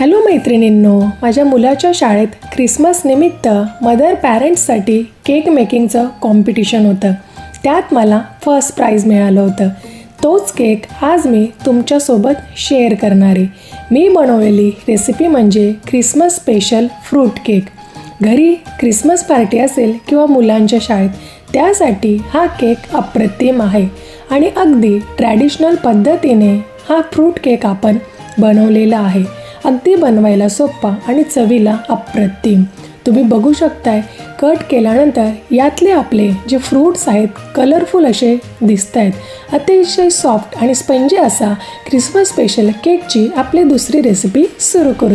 Hello मैत्रिणींनो. माझ्या मुलाच्या शाळेत क्रिसमस निमित्त मदर पॅरेंट्ससाठी केक मेकिंगचं कॉम्पिटिशन होतं. त्यात मला फर्स्ट प्राईज मिळालं होतं. तोच केक आज मी तुमच्यासोबत शेअर करणार. आहे मी बनवलेली रेसिपी म्हणजे क्रिसमस स्पेशल फ्रूट केक घरी क्रिसमस पार्टी असेल किंवा मुलांच्या शाळेत त्यासाठी हा केक अप्रतिम आहे. आणि अगदी ट्रॅडिशनल पद्धतीने हा फ्रूट केक आपण बनवलेला आहे. अगदी बनवायला सोपा आणि चवीला अप्रतिम. तुम्ही बघू शकताय कट केल्यानंतर यातले आपले जे फ्रूट्स आहेत कलरफुल असे दिसत आहेत अतिशय सॉफ्ट आणि स्पंजी असा क्रिसमस स्पेशल केकची आपली दुसरी रेसिपी सुरू करू.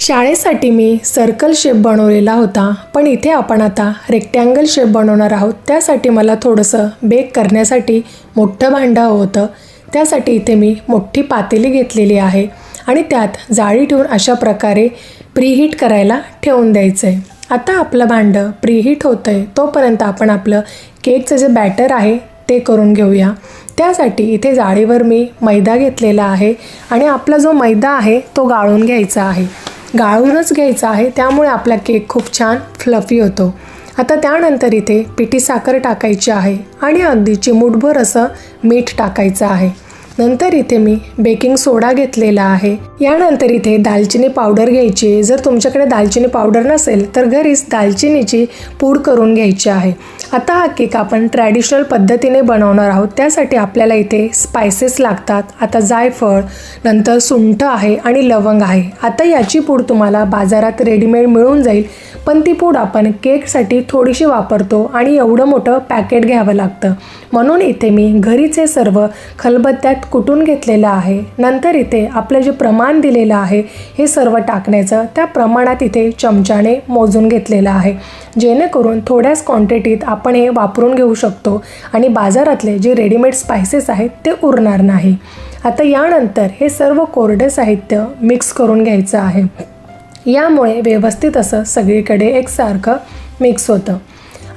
शाळेसाठी मी सर्कल शेप बनवलेला होता पण इथे आपण आता रेक्टँगल शेप बनवणार आहोत. त्यासाठी मला थोडंसं बेक करण्यासाठी मोठं भांडं होतं. त्यासाठी इथे मी मोठी पातेली घेतलेली आहे. आणि त्यात जाळी ठेवून अशा प्रकारे प्रीहीट करायला ठेवून द्यायचं आहे आता आपलं भांडं प्रीहीट होतं आहे तोपर्यंत आपण आपलं केकचं जे बॅटर आहे ते करून घेऊया. त्यासाठी इथे जाळीवर मी मैदा घेतलेला आहे आणि आपला जो मैदा आहे तो गाळून घ्यायचा आहे. गाळूनच घ्यायचा आहे त्यामुळे आपला केक खूप छान फ्लफी होतो. आता त्यानंतर इथे पिठी साखर टाकायची आहे आणि अगदी चिमूटभर असं मीठ टाकायचं आहे. नंतर इथे मी बेकिंग सोडा घेतलेला आहे. यानंतर इथे दालचिनी पावडर घ्यायची जर तुमच्याकडे दालचिनी पावडर नसेल तर घरीच दालचिनीची पूड करून घ्यायची आहे. आता हा केक आपण ट्रॅडिशनल पद्धतीने बनवणार आहोत. त्यासाठी आपल्याला इथे स्पायसेस लागतात. आता जायफळ नंतर सुंठ आहे आणि लवंग आहे. आता याची पूड तुम्हाला बाजारात रेडीमेड मिळून जाईल. पण ती पूड आपण केकसाठी थोडीशी वापरतो आणि एवढं मोठं पॅकेट घ्यावं लागतं. म्हणून इथे मी घरीच हे सर्व खलबत्त्यात कुटून घेतलेलं आहे. नंतर इथे आपलं जे प्रमाण दिलेलं आहे हे सर्व टाकण्याचं त्या प्रमाणात इथे चमच्याने मोजून घेतलेलं आहे. जेणेकरून थोड्याच क्वांटिटीत आपण हे वापरून घेऊ शकतो आणि बाजारातले जे रेडीमेड स्पायसेस आहेत ते उरणार नाही. आता यानंतर हे सर्व कोरडे साहित्य मिक्स करून घ्यायचं आहे. यामुळे व्यवस्थित असं सगळीकडे एकसारखं मिक्स होतं.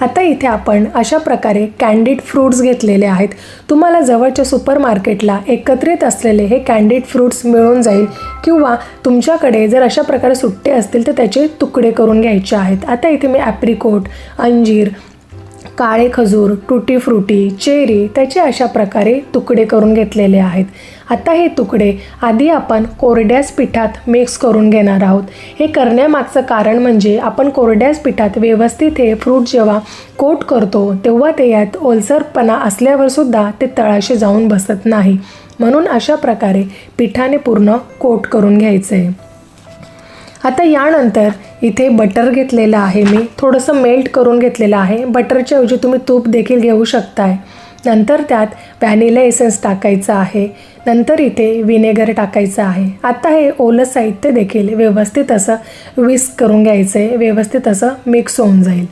आता इथे आपण अशा प्रकारे कॅन्डिड फ्रूट्स घेतलेले आहेत. तुम्हाला जवळच्या सुपर मार्केटला एकत्रित असलेले हे कॅन्डिड फ्रूट्स मिळून जाईल किंवा तुमच्याकडे जर अशा प्रकारे सुट्टे असतील तर त्याचे तुकडे करून घ्यायचे आहेत. आता इथे मी ॲप्रिकोट अंजीर काळे खजूर टुटी फ्रुटी चेरी त्याचे अशा प्रकारे तुकडे करून घेतलेले आहेत. आता हे तुकडे आधी आपण कोरड्याच पिठात मिक्स करून घेणार आहोत. हे करण्यामागचं कारण म्हणजे आपण कोरड्याच पिठात व्यवस्थित हे फ्रूट जेव्हा कोट करतो तेव्हा ते यात ओलसरपणा असल्यावरसुद्धा ते तळाशी जाऊन बसत नाही. म्हणून अशा प्रकारे पिठाने पूर्ण कोट करून घ्यायचं. आहे आता यानंतर इथे बटर घेतलेलं आहे मी. थोडंसं मेल्ट करून घेतलेलं आहे. बटरच्या ऐवजी तुम्ही तूप देखील घेऊ शकताय. नंतर त्यात व्हॅनिला एसेन्स टाकायचं आहे. नंतर इथे विनेगर टाकायचं आहे. आता हे ओलं साहित्य देखील व्यवस्थित असं विस्क करून घ्यायचं आहे व्यवस्थित असं मिक्स होऊन जाईल.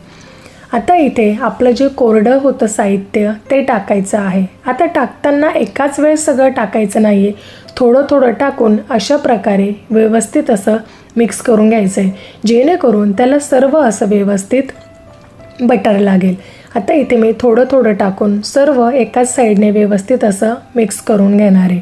आता इथे आपलं जे कोरडं होतं साहित्य ते टाकायचं आहे. आता टाकताना एकाच वेळेस सगळं टाकायचं नाही आहे थोडं थोडं टाकून अशा प्रकारे व्यवस्थित असं मिक्स करून घ्यायचं आहे जेणेकरून त्याला सर्व असं व्यवस्थित बटर लागेल. आता इथे मी थोडं थोडं टाकून सर्व एकाच साईडने व्यवस्थित असं मिक्स करून घेणार आहे.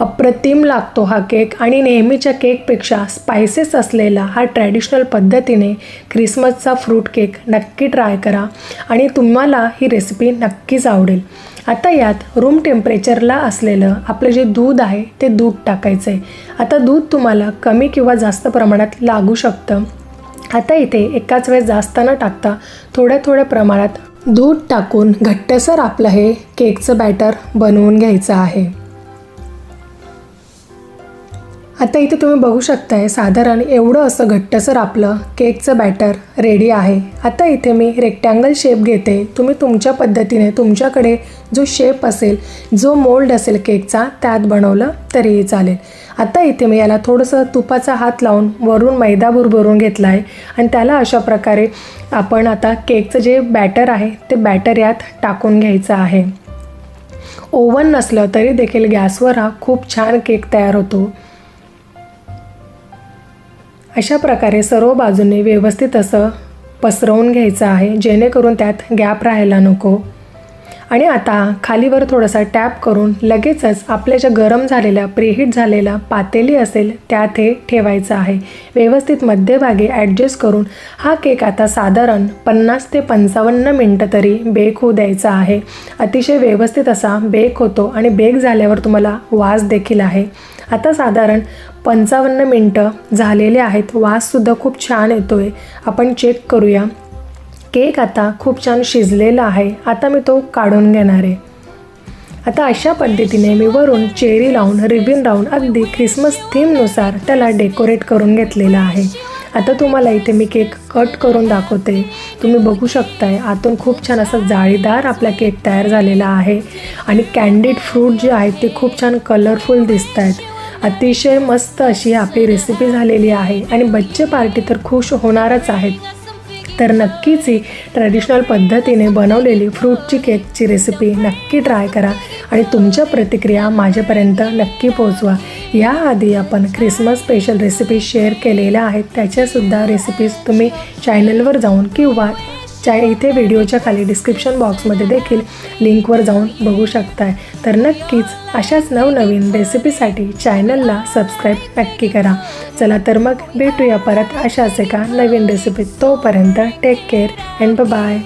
अप्रतिम लागतो हा केक आणि नेहमीच्या केकपेक्षा स्पायसेस असलेला हा ट्रॅडिशनल पद्धतीने क्रिसमसचा फ्रूट केक नक्की ट्राय करा आणि तुम्हाला ही रेसिपी नक्कीच आवडेल. आता यात रूम टेम्परेचरला असलेलं आपलं जे दूध आहे ते दूध टाकायचं आहे. आता दूध तुम्हाला कमी किंवा जास्त प्रमाणात लागू शकतं. आता इथे एकाच वेळेस जास्त न टाकता थोड्या थोड्या प्रमाणात दूध टाकून घट्टसर आपलं हे केकचं बॅटर बनवून घ्यायचं आहे. आता इथे तुम्ही बघू शकताय साधारण एवढं असं घट्टसर आपलं. केकचं बॅटर रेडी आहे. आता इथे मी रेक्टँगल शेप घेते. तुम्ही तुमच्या पद्धतीने तुमच्याकडे जो शेप असेल जो मोल्ड असेल केकचा त्यात बनवलं तरीही चालेल. आता इथे मी याला थोडंसं तुपाचा हात लावून वरून मैदा भरून घेतला आहे आणि त्याला अशा प्रकारे आपण आता केकचं जे बॅटर आहे ते बॅटर यात टाकून घ्यायचं आहे. ओव्हन नसलं तरी देखील गॅसवर हा खूप छान केक तयार होतो. अशा प्रकारे सर्व बाजूने व्यवस्थित असं पसरवून घ्यायचं आहे जेणेकरून त्यात गॅप राहायला नको. आणि आता खालीवर थोडासा टॅप करून लगेचच आपल्या ज्या गरम झालेल्या प्रीहीट झालेल्या पातेली असेल त्यात हे ठेवायचं आहे. व्यवस्थित मध्यभागी ॲडजस्ट करून हा केक आता साधारण पन्नास ते पंचावन्न मिनटं तरी बेक होऊ द्यायचा आहे. अतिशय व्यवस्थित असा बेक होतो आणि बेक झाल्यावर तुम्हाला वास देखील आहे. आता साधारण पंचावन्न मिनटं झालेले आहेत. वाससुद्धा खूप छान येतो आहे आपण चेक करूया. केक आता खूप छान शिजलेला आहे. आता मी तो काढून घेणार आहे. आता अशा पद्धतीने मी वरून चेरी लावून रिबिन लावून अगदी ख्रिसमस थीमनुसार त्याला डेकोरेट करून घेतलेला आहे. आता तुम्हाला इथे मी केक कट करून दाखवते. तुम्ही बघू शकताय आतून खूप छान असा जाळीदार आपला केक तयार झालेला आहे. आणि कॅन्डिड फ्रूट जे आहेत ते खूप छान कलरफुल दिसत आहेत अतिशय मस्त अशी आपली रेसिपी झालेली आहे. आणि बच्चे पार्टी तर खुश होणारच आहेत. तर नक्कीच ही ट्रॅडिशनल पद्धतीने बनवलेली फ्रूटची केकची रेसिपी नक्की ट्राय करा. आणि तुमच्या प्रतिक्रिया माझ्यापर्यंत नक्की पोहोचवा. याआधी आपण ख्रिसमस स्पेशल रेसिपी शेअर केलेल्या आहेत. त्याच्यासुद्धा रेसिपीज तुम्ही चॅनलवर जाऊन किंवा च्या इथे व्हिडिओच्या खाली डिस्क्रिप्शन बॉक्समध्ये देखील लिंकवर जाऊन बघू शकताय. तर नक्कीच अशाच नवनवीन रेसिपीसाठी चॅनलला सबस्क्राईब नक्की करा. चला तर मग भेटूया परत अशाच एका नवीन रेसिपीत तोपर्यंत टेक केअर अँड बाय